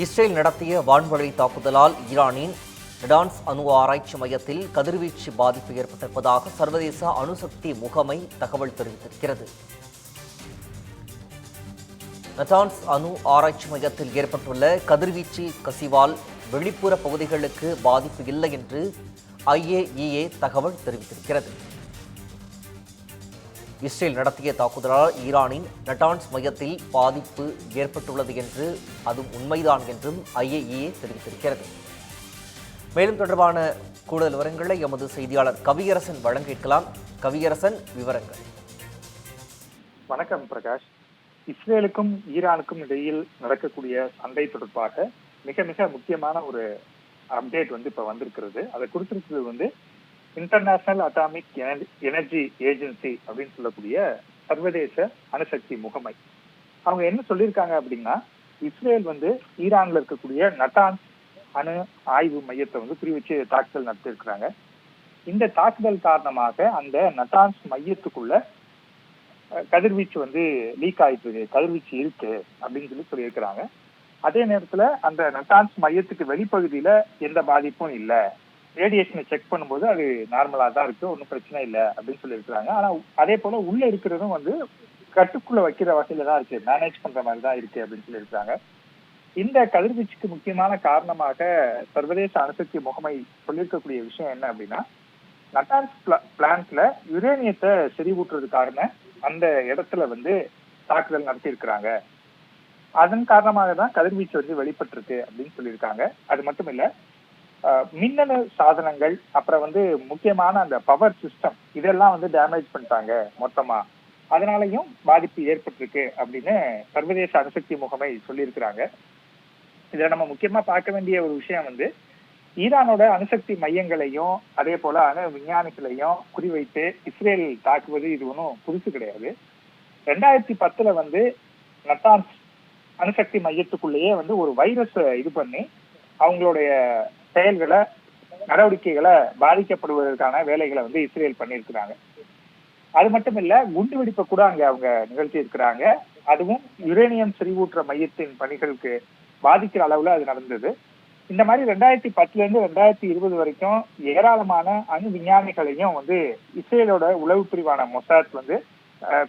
Israel நடத்திய வான்வழி தாக்குதலால் ஈரானின் நடான்ஸ் அணு ஆராய்ச்சி மையத்தில் கதிர்வீச்சு பாதிப்பு ஏற்பட்டிருப்பதாக சர்வதேச அணுசக்தி முகமை தகவல் தெரிவித்திருக்கிறது. நட்டான்ஸ் அணு ஆராய்ச்சி மையத்தில் ஏற்பட்டுள்ள கதிர்வீச்சு கசிவால் வெளிப்புற பகுதிகளுக்கு பாதிப்பு இல்லை என்று ஐஏஇஏ தகவல் தெரிவித்திருக்கிறது. இஸ்ரேல் நடத்திய தாக்குதலால் ஈரானின் நட்டான்ஸ் மையத்தில் பாதிப்பு ஏற்பட்டுள்ளது என்று அதுவும் உண்மைதான் என்றும் ஐஏஇஏ தெரிவித்திருக்கிறது. மேலும் தொடர்பான கூடுதல் விவரங்களை எமது செய்தியாளர் கவியரசன் வழங்க கேட்கலாம் கவியரசன் விவரங்கள். வணக்கம் பிரகாஷ். இஸ்ரேலுக்கும் ஈரானுக்கும் இடையில் நடக்கக்கூடிய சண்டை தொடர்பாக மிக மிக முக்கியமான ஒரு அப்டேட் வந்து இப்ப வந்திருக்கிறது. அதை கொடுத்திருக்கிறது வந்து இன்டர்நேஷனல் அட்டாமிக் எனர்ஜி ஏஜென்சி அப்படின்னு சொல்லக்கூடிய சர்வதேச அணுசக்தி முகமை. அவங்க என்ன சொல்லியிருக்காங்க அப்படின்னா இஸ்ரேல் வந்து ஈரான்ல இருக்கக்கூடிய நட்டான் அணு ஆய்வு மையத்தை வந்து குறி வச்சு தாக்குதல் நடத்தியிருக்கிறாங்க. இந்த தாக்குதல் காரணமாக அந்த நட்டான்ஸ் மையத்துக்குள்ள கதிர்வீச்சு வந்து லீக் ஆயிட்டு இருக்கு கதிர்வீச்சு இருக்கு அப்படின்னு சொல்லி சொல்லியிருக்கிறாங்க. அதே நேரத்துல அந்த நட்டான்ஸ் மையத்துக்கு வெளிப்பகுதியில எந்த பாதிப்பும் இல்லை. ரேடியேஷனை செக் பண்ணும்போது அது நார்மலா தான் இருக்கு ஒன்றும் பிரச்சனை இல்லை அப்படின்னு சொல்லியிருக்கிறாங்க. ஆனா அதே போல உள்ள இருக்கிறதும் வந்து கட்டுக்குள்ள வைக்கிற வகையில் தான் இருக்கு மேனேஜ் பண்ற மாதிரி தான் இருக்கு அப்படின்னு சொல்லியிருக்காங்க இந்த கதிர்வீச்சுக்கு முக்கியமான காரணமாக சர்வதேச அணுசக்தி முகமை சொல்லியிருக்கக்கூடிய விஷயம் என்ன அப்படின்னா நட்டான்ஸ் பிளான்ட்ல யுரேனியத்தை செறிவூட்டுறதுக்கான அந்த இடத்துல வந்து தாக்குதல் நடத்தியிருக்கிறாங்க. அதன் காரணமாக தான் கதிர்வீச்சு வந்து வெளிப்பட்டிருக்கு அப்படின்னு சொல்லியிருக்காங்க. அது மட்டும் இல்ல மின்னணு சாதனங்கள் அப்புறம் வந்து முக்கியமான அந்த பவர் சிஸ்டம் இதெல்லாம் வந்து டேமேஜ் பண்ணிட்டாங்க மொத்தமா. அதனாலையும் பாதிப்பு ஏற்பட்டிருக்கு அப்படின்னு சர்வதேச அணுசக்தி முகமை சொல்லியிருக்கிறாங்க. இதுல நம்ம முக்கியமா பார்க்க வேண்டிய ஒரு விஷயம் வந்து ஈரானோட அணுசக்தி மையங்களையும் அதே போல அணு விஞ்ஞானிகளையும் குறிவைத்து இஸ்ரேல் தாக்குவது இது ஒன்றும் புதுசு கிடையாது. ரெண்டாயிரத்தி பத்துல வந்து நட்டான்ஸ் அணுசக்தி மையத்துக்குள்ளேயே வந்து ஒரு வைரஸ் இது பண்ணி அவங்களுடைய செயல்களை நடவடிக்கைகளை பாதிக்கப்படுவதற்கான வேலைகளை வந்து இஸ்ரேல் பண்ணியிருக்கிறாங்க. அது மட்டும் இல்ல குண்டு வெடிப்பை கூட அங்க அவங்க நிகழ்த்தி இருக்கிறாங்க அதுவும் யுரேனியம் செறிவூற்ற மையத்தின் பணிகளுக்கு பாதிக்கிற அளவுல அது நடந்தது. இந்த மாதிரி ரெண்டாயிரத்தி பத்துல இருந்து ரெண்டாயிரத்தி இருபது வரைக்கும் ஏராளமான அணு விஞ்ஞானிகளையும் வந்து இஸ்ரேலோட உளவு பிரிவான மொசாத் வந்து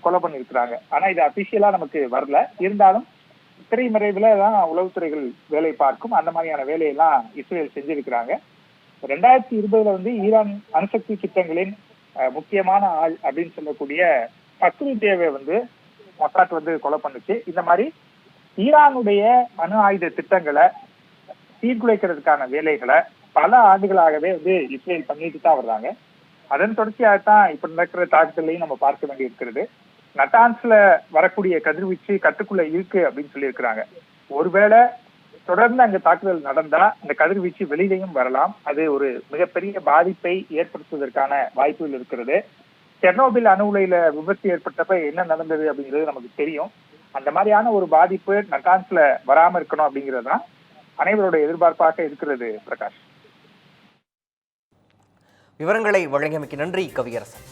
கொலை பண்ணியிருக்கிறாங்க. ஆனா இது அபிஷியலா நமக்கு வரல. இருந்தாலும் திரைமறைவுல தான் உளவுத்துறைகள் வேலை பார்க்கும். அந்த மாதிரியான வேலையெல்லாம் இஸ்ரேல் செஞ்சிருக்கிறாங்க. ரெண்டாயிரத்தி இருபதுல வந்து ஈரான் அணுசக்தி திட்டங்களின் முக்கியமான ஆள் அப்படின்னு சொல்லக்கூடிய பக்ரி தேவை வந்து மொசாட் வந்து கொலை பண்ணுச்சு. இந்த மாதிரி ஈரானுடைய அணு ஆயுத திட்டங்களை சீர்குலைக்கிறதுக்கான வேலைகளை பல ஆண்டுகளாகவே வந்து இஸ்ரேல் பண்ணிட்டு தான் வர்றாங்க. அதன் தொடர்ச்சியாகத்தான் இப்ப நடக்கிற தாக்குதலையும் நம்ம பார்க்க வேண்டி இருக்கிறது நட்டான்ஸ்ல வரக்கூடிய கதிர்வீச்சு கட்டுக்குள்ள இருக்கு அப்படின்னு சொல்லியிருக்கிறாங்க. ஒருவேளை தொடர்ந்து அங்க தாக்குதல் நடந்தா அந்த கதிர்வீச்சு வெளியிலையும் வரலாம். அது ஒரு மிகப்பெரிய பாதிப்பை ஏற்படுத்துவதற்கான வாய்ப்புகள் இருக்கிறது. செர்னோபில் அணு உலையில விபத்து ஏற்பட்டப்ப என்ன நடந்தது அப்படிங்கிறது நமக்கு தெரியும். அந்த மாதிரியான ஒரு பாதிப்பு நட்டான்ஸ்ல வராம இருக்கணும் அப்படிங்கிறது தான் அனைவரோட எதிர்பார்ப்பாக இருக்கிறது பிரகாஷ். விவரங்களை வழங்கியமைக்கு நன்றி கவியரசன்.